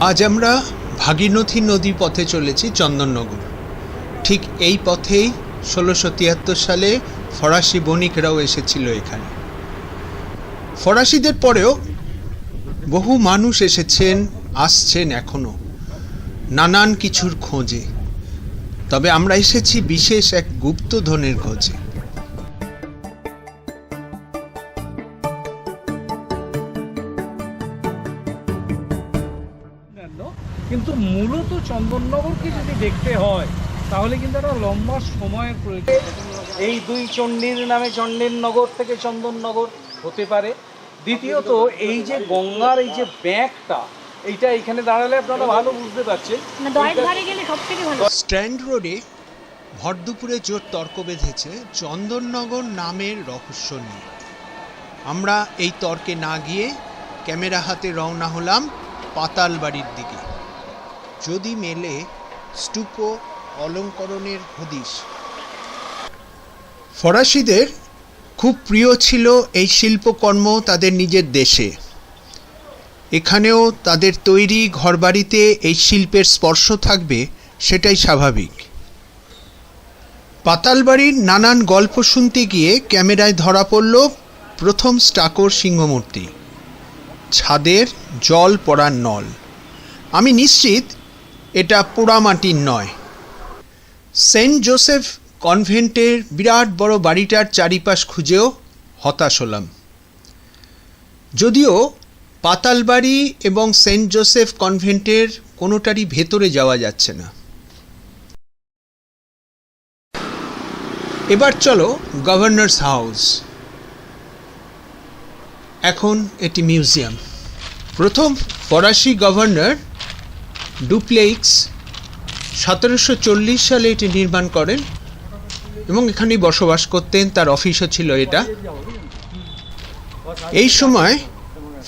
আজ আমরা ভাগীরথী নদী পথে চলেছি চন্দননগর। ঠিক এই পথেই ষোলোশো তিয়াত্তর সালে ফরাসি বণিকরাও এসেছিল এখানে। ফরাসিদের পরেও বহু মানুষ এসেছেন, আসছেন এখনও, নানান কিছুর খোঁজে। তবে আমরা এসেছি বিশেষ এক গুপ্তধনের খোঁজে। কিন্তু মূলত চন্দননগরকে যদি দেখতে হয় তাহলে কিন্তু একটা লম্বা সময়ের প্রয়োজন। এই দুই চণ্ডীর নামে চণ্ডীরনগর থেকে চন্দননগর হতে পারে। দ্বিতীয়ত এই যে গঙ্গার এই যে ব্যাগটা এইটা এখানে দাঁড়ালে আপনারা ভালো বুঝতে পারছেন। না দয়ের ধারে গেলে সব থেকে ভালো। স্ট্যান্ড রোডে ভর দুপুরে জোর তর্ক বেঁধেছে চন্দননগর নামের রহস্য নিয়ে। আমরা এই তর্কে না গিয়ে ক্যামেরা হাতে রওনা হলাম পাতাল বাড়ির দিকে। যদি মেলে স্তূপ অলঙ্করণের হদিশ। ফরাসিদের খুব প্রিয় ছিল এই শিল্পকর্ম তাদের নিজের দেশে। এখানেও তাদের তৈরি ঘরবাড়িতে এই শিল্পের স্পর্শ থাকবে, সেটাই স্বাভাবিক। পাতালবাড়ির নানান গল্প শুনতে গিয়ে ক্যামেরায় ধরা পড়ল প্রথম স্টাকোর সিংহমূর্তি। ছাদের জল পড়ার নল। আমি নিশ্চিত এটা পোড়ামাটির নয়। সেন্ট জোসেফ কনভেন্টের বিরাট বড় বাড়িটার চারিপাশ খুঁজেও হতাশ হলাম। যদিও পাতালবাড়ি এবং সেন্ট জোসেফ কনভেন্টের কোনোটারই ভেতরে যাওয়া যাচ্ছে না। এবার চলো গভর্নর্স হাউস। এখন এটি মিউজিয়াম। প্রথম ফরাসি গভর্নর ডুপ্লেক্স সতেরোশো চল্লিশ সালে এটি নির্মাণ করেন এবং এখানেই বসবাস করতেন, তার অফিসও ছিল এটা। এই সময়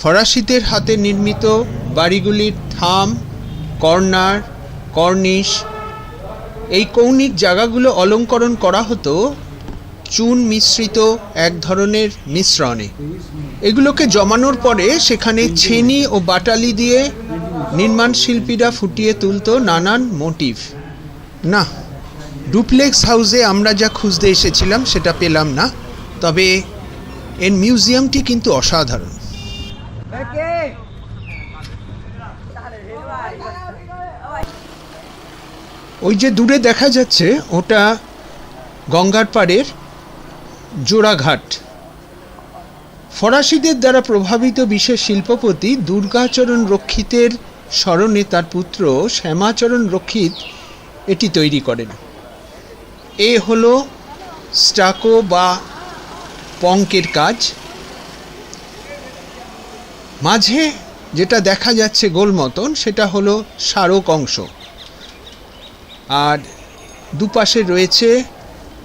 ফরাসিদের হাতে নির্মিত বাড়িগুলির থাম, কর্নার, কর্নিশ, এই কৌণিক জায়গাগুলো অলঙ্করণ করা হতো চুন মিশ্রিত এক ধরনের মিশ্রণে। এগুলোকে জমানোর পরে সেখানে ছেনি ও বাটালি দিয়ে নির্মাণ শিল্পীরা ফুটিয়ে তুলতো নানান মোটিভ। না, ডুপ্লেক্স হাউসে আমরা যা খুঁজতে এসেছিলাম সেটা পেলাম না, তবে এর মিউজিয়ামটি কিন্তু অসাধারণ। ওই যে দূরে দেখা যাচ্ছে, ওটা গঙ্গার পাড়ের জোড়াঘাট। ফরাসিদের দ্বারা প্রভাবিত বিশেষ শিল্পপতি দুর্গাচরণ রক্ষিতের স্মরণে তার পুত্র শ্যামাচরণ রক্ষিত এটি তৈরি করেন। এ হল স্টাকো বা পঙ্কের কাজ। মাঝে যেটা দেখা যাচ্ছে গোল মতন, সেটা হলো স্মারক অংশ। আর দুপাশে রয়েছে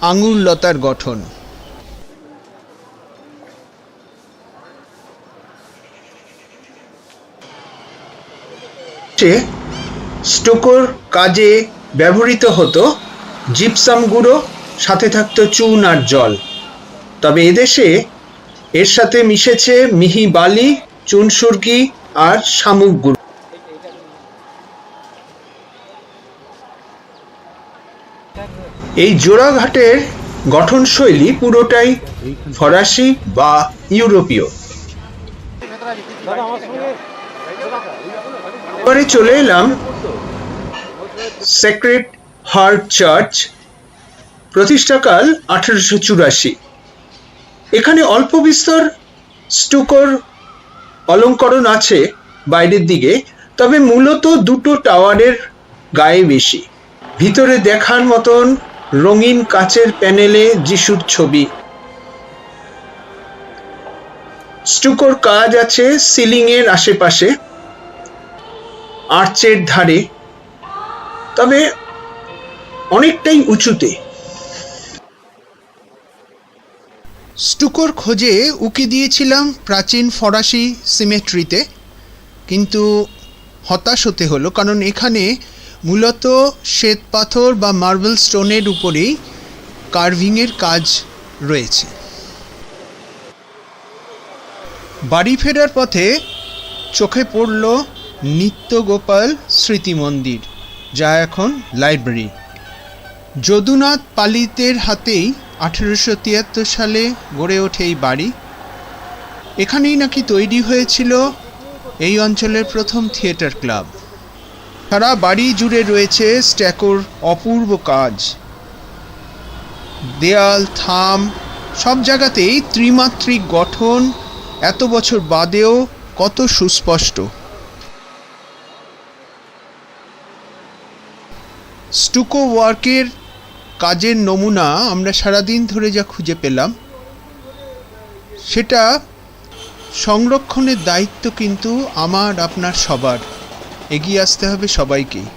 আঙুর লতার গঠন। সে স্টোকোর কাজে ব্যবহৃত হতো জিপসাম গুঁড়ো, সাথে থাকতো চুন আর জল। তবে এদেশে এর সাথে মিশেছে মিহি বালি, চুন সুরকি আর শামুক গুঁড়ো। এই জোড়াঘাটের গঠনশৈলী পুরোটাই ফরাসি বা ইউরোপীয়। এবারে চলে এলাম সেক্রেট হার্ট চার্চ প্রতিষ্ঠাকাল আঠেরোশো চুরাশি। এখানে অল্প বিস্তর স্টুকোর অলঙ্করণ আছে বাইরের দিকে, তবে মূলত দুটো টাওয়ারের গায়ে বেশি ভিতরে দেখার মতন রঙিন কাচের প্যানেলে যিশুর ছবি। স্টুকোর কাজ আছে সিলিংয়ের আশেপাশে। আর্চের ধারে, তবে অনেকটাই উঁচুতে। স্টুকোর খোঁজে উকি দিয়েছিলাম প্রাচীন ফরাসি সিমেট্রিতে, কিন্তু হতাশ হতে হলো, কারণ এখানে মূলত শ্বেত পাথর বা মার্বেল স্টোনের উপরেই কার্ভিংয়ের কাজ রয়েছে। বাড়ি ফেরার পথে চোখে পড়ল নিত্যগোপাল স্মৃতি মন্দির যা এখন লাইব্রেরি। যদুনাথ পালিতের হাতেই আঠেরোশো তিয়াত্তর সালে গড়ে ওঠে এই বাড়ি। এখানেই নাকি তৈরি হয়েছিল এই অঞ্চলের প্রথম থিয়েটার ক্লাব। সারা বাড়ি জুড়ে রয়েছে স্ট্যাকোর অপূর্ব কাজ। দেয়াল, থাম, সব জায়গাতেই ত্রিমাত্রিক গঠন, এত বছর বাদেও কত সুস্পষ্ট। স্টুকো ওয়ার্কের কাজের নমুনা আমরা সারাদিন ধরে যা খুঁজে পেলাম, সেটা সংরক্ষণের দায়িত্ব কিন্তু আমার, আপনার সবার। এগিয়ে আসতে হবে সবাইকেই।